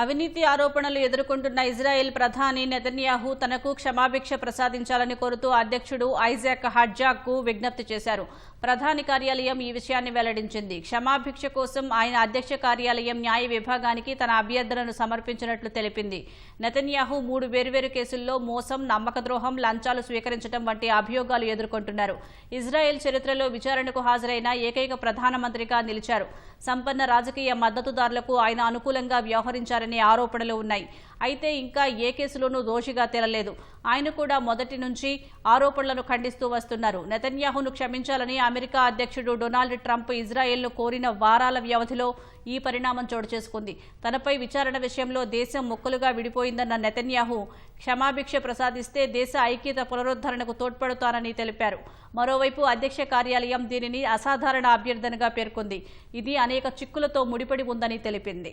అవినీతి ఆరోపణలు ఎదుర్కొంటున్న ఇజ్రాయెల్ ప్రధాని నెతన్యాహు తనకు క్షమాభిక్ష ప్రసాదించాలని కోరుతూ అధ్యక్షుడు ఐజాక్ హడ్జాక్ విజ్ఞప్తి చేశారు. ప్రధాని కార్యాలయం ఈ విషయాన్ని వెల్లడించింది. క్షమాభిక్ష కోసం ఆయన అధ్యక్ష కార్యాలయం న్యాయ విభాగానికి తన అభ్యర్థనను సమర్పించినట్లు తెలిపింది. నెతన్యాహు మూడు వేర్వేరు కేసుల్లో మోసం నమ్మకద్రోహం లంచాలు స్వీకరించడం వంటి అభియోగాలు ఎదుర్కొంటున్నారు. ఇజ్రాయెల్ చరిత్రలో విచారణకు హాజరైన ఏకైక ప్రధానమంత్రిగా నిలిచారు. సంపన్న రాజకీయ మద్దతుదారులకు ఆయన అనుకూలంగా వ్యవహరించారు ఆరోపణలు ఉన్నాయి. అయితే ఇంకా ఏ కేసులోనూ దోషిగా తేలలేదు. ఆయన కూడా మొదటి నుంచి ఆరోపణలను ఖండిస్తూ వస్తున్నారు. నెతన్యాహును క్షమించాలని అమెరికా అధ్యక్షుడు డొనాల్డ్ ట్రంప్ ఇజ్రాయెల్ను కోరిన వారాల వ్యవధిలో ఈ పరిణామం చోటు చేసుకుంది. తనపై విచారణ విషయంలో దేశం ముక్కలుగా విడిపోయిందన్న నెతన్యాహు క్షమాభిక్ష ప్రసాదిస్తే దేశ ఐక్యత పునరుద్ధరణకు తోడ్పడుతానని తెలిపారు. మరోవైపు అధ్యక్ష కార్యాలయం దీనిని అసాధారణ అభ్యర్థనగా పేర్కొంది. ఇది అనేక చిక్కులతో ముడిపడి ఉందని తెలిపింది.